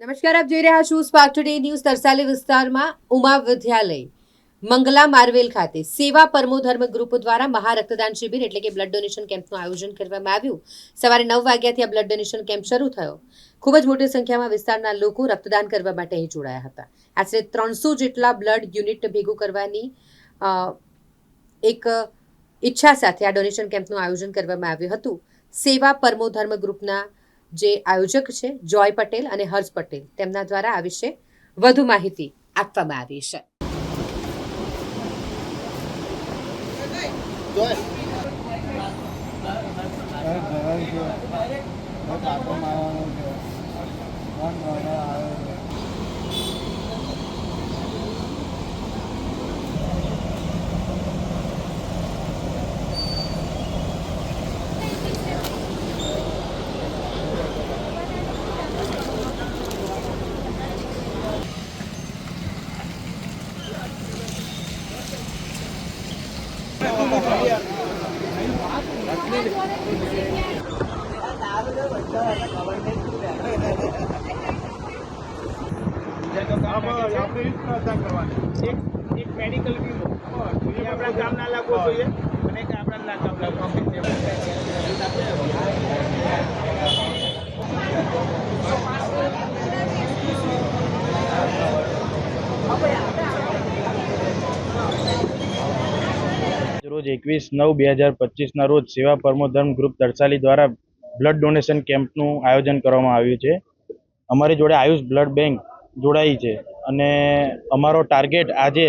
નમસ્કાર, આપ જોઈ રહ્યા છો સ્પાર્ક ટુડે ન્યૂઝ તરસાલી વિસ્તારમાં ઉમા વિદ્યાલય, મંગલા માર્વેલ ખાતે. સેવા પરમો ધર્મ ગ્રુપ દ્વારા મહા રક્તદાન શિબિર એટલે કે બ્લડ ડોનેશન કેમ્પનું આયોજન કરવામાં આવ્યું. સવારે નવ વાગ્યાથી આ બ્લડ ડોનેશન કેમ્પ શરૂ થયો. ખૂબ જ મોટી સંખ્યામાં વિસ્તારના લોકો રક્તદાન કરવા માટે અહીં જોડાયા હતા. આશરે ત્રણસો જેટલા બ્લડ યુનિટ ભેગું કરવાની એક ઈચ્છા સાથે આ ડોનેશન કેમ્પનું આયોજન કરવામાં આવ્યું હતું. સેવા પરમો ધર્મ ગ્રુપના જે આયોજક છે જોય પટેલ અને હર્ષ પટેલ તેમના દ્વારા આ વિશે વધુ માહિતી આપવામાં આવી છે એક એક મેડિકલ વીમો આપણા ગામના લાગવો જોઈએ અને એક આપણા ગામ લાગવો રોજ એકવીસ નવ બે હજાર પચીસના રોજ સેવા પરમોધર્મ ગ્રુપ તરસાલી દ્વારા બ્લડ ડોનેશન કેમ્પનું આયોજન કરવામાં આવ્યું છે. અમારી જોડે આયુષ બ્લડ બેંક જોડાઈ છે અને અમારો ટાર્ગેટ આજે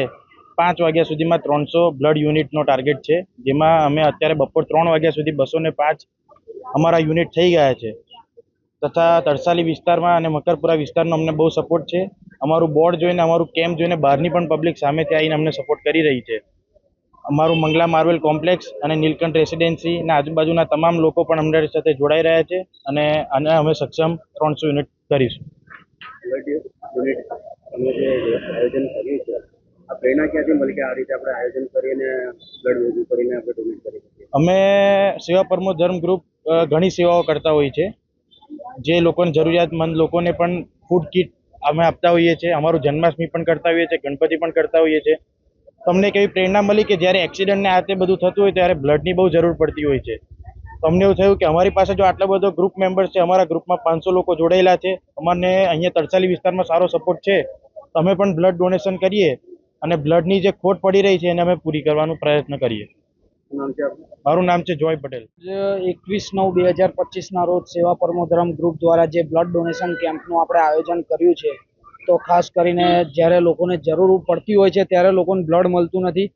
પાંચ વાગ્યા સુધીમાં ત્રણસો બ્લડ યુનિટનો ટાર્ગેટ છે. જેમાં અમે અત્યારે બપોર ત્રણ વાગ્યા સુધી બસો ને પાંચ અમારા યુનિટ થઈ ગયા છે. તથા તરસાલી વિસ્તારમાં અને મકરપુરા વિસ્તારનો અમને બહુ સપોર્ટ છે. અમારું બોર્ડ જોઈને, અમારું કેમ્પ જોઈને બહારની પણ પબ્લિક સામેથી આવીને અમને સપોર્ટ કરી રહી છે. અમારું મંગલા માર્વેલ કોમ્પ્લેક્સ અને નીલકંઠ રેસિડેન્સીના આજુબાજુના તમામ લોકો પણ અમારી સાથે જોડાઈ રહ્યા છે અને આને અમે સક્ષમ ત્રણસો યુનિટ કરીશું. અમે સેવા પરમો ધર્મ ગ્રુપ ઘણી સેવાઓ કરતા હોઈએ છે જે લોકોને જરૂરિયાતમંદ લોકોને પણ ફૂડ કિટ અમે આપતા હોઈએ છીએ. અમારું જન્માષ્ટમી પણ કરતા હોઈએ છીએ. ગણપતિ પણ કરતા હોઈએ છીએ. તમને કેવી પ્રેરણા મળી કે જ્યારે એક્સિડન્ટને આ તે બધું થતું હોય ત્યારે બ્લડની બહુ જરૂર પડતી હોય છે. તમને અમને એવું થયું કે અમારી પાસે જો આટલો બધો ગ્રુપ મેમ્બર્સ છે અમારા ગ્રુપમાં પાંચસો લોકો જોડાયેલા છે અમને અહીંયા તરસાલી વિસ્તારમાં સારો સપોર્ટ છે તમે અમે પણ બ્લડ ડોનેશન કરીએ અને બ્લડની જે ખોટ પડી રહી છે એને અમે પૂરી કરવાનો પ્રયત્ન કરીએ. મારું નામ છે જોય પટેલ. એકવીસ નવ બે હજાર પચીસના રોજ સેવા પરમોધરમ ગ્રુપ દ્વારા જે બ્લડ ડોનેશન કેમ્પનું આપણે આયોજન કર્યું છે તો ખાસ કરીને જ્યારે લોકોને જરૂર પડતી હોય છે, ત્યારે લોકોને બ્લડ મળતું નથી.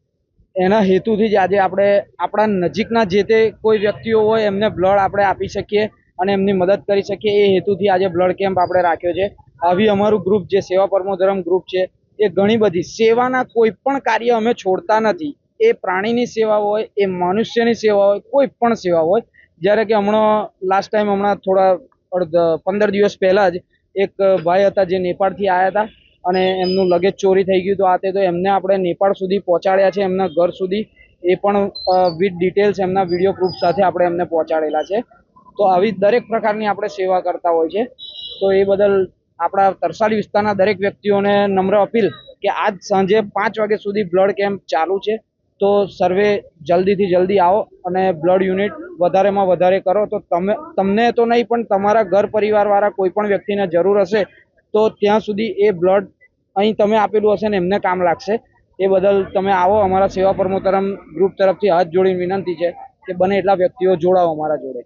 એના હેતુથી જ આજે આપણે આપણા નજીકના જે તે કોઈ વ્યક્તિઓ હોય, એમને બ્લડ આપણે આપી શકીએ અને એમની મદદ કરી શકીએ. એ હેતુથી આજે બ્લડ કેમ્પ આપણે રાખ્યો છે. આવી અમારું ગ્રુપ જે સેવા પરમોધરમ ગ્રુપ છે, એ ઘણી બધી સેવાના કોઈ પણ કાર્ય અમે છોડતા નથી. એ પ્રાણીની સેવા હોય, એ મનુષ્યની સેવા હોય, કોઈ પણ સેવા હોય. જ્યારે કે હમણાં લાસ્ટ ટાઈમ હમણાં થોડા અડધ પંદર દિવસ પહેલાં જ એક ભાઈ હતા જે નેપાળથી આવ્યા હતા અને એમનું લગેજ ચોરી થઈ ગયું તો આ તે તો એમને આપણે નેપાળ સુધી પહોંચાડ્યા છે, એમના ઘર સુધી. એ પણ વિથ ડિટેલ્સ એમના વીડિયો પ્રૂફ સાથે આપણે એમને પહોંચાડેલા છે. તો આવી દરેક પ્રકારની આપણે સેવા કરતા હોય છે. તો એ બદલ આપણા તરસાલી વિસ્તારના દરેક વ્યક્તિઓને નમ્ર અપીલ કે આજ સાંજે પાંચ વાગ્યા સુધી બ્લડ કેમ્પ ચાલુ છે. તો સર્વે જલ્દીથી જલ્દી આવો અને બ્લડ યુનિટ વધારેમાં વધારે કરો. તો તમે, તમને તો નહીં, પણ તમારા ઘર પરિવારવાળા કોઈ પણ વ્યક્તિને જરૂર હશે, તો ત્યાં સુધી એ બ્લડ અહીં તમે આપેલું હશે ને એમને કામ લાગશે. એ બદલ તમે આવો. અમારા સેવા પરમોતરમ ગ્રુપ તરફથી હાથ જોડીને વિનંતી છે કે બને એટલા વ્યક્તિઓ જોડાવો અમારા જોડે.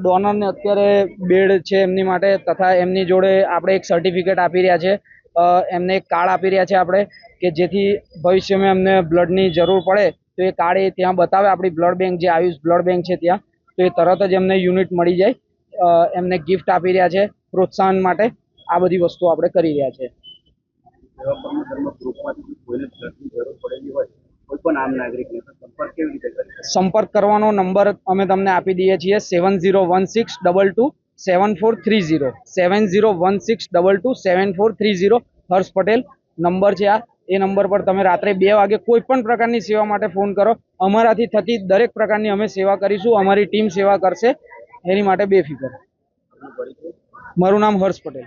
ડોનરને અત્યારે બેડ છે એમની માટે, તથા એમની જોડે આપણે એક સર્ટિફિકેટ આપી રહ્યા છે. એમને એક કાર્ડ આપી રહ્યા છે આપણે. કે જેથી ભવિષ્યમાં એમને બ્લડની જરૂર પડે તો એ કાર્ડ એ ત્યાં બતાવે. આપણી બ્લડ બેંક જે આયુષ બ્લડ બેંક છે ત્યાં તો એ તરત જ એમને યુનિટ મળી જાય. એમને ગિફ્ટ આપી રહ્યા છે પ્રોત્સાહન માટે. આ બધી વસ્તુઓ આપણે કરી રહ્યા છે. સંપર્ક કરવાનો નંબર અમે તમને આપી દઈએ છીએ seven zero one six double two seven four three zero. Seven zero one six double two seven four three zero. Harsh Patel number છે આ. એ નંબર પર તમે રાત્રે બે વાગે કોઈ પણ પ્રકારની સેવા માટે ફોન કરો. અમારાથી થતી દરેક પ્રકારની અમે સેવા કરીશું. અમારી ટીમ સેવા કરશે. એની માટે બેફિકર. મારું નામ હર્ષ પટેલ.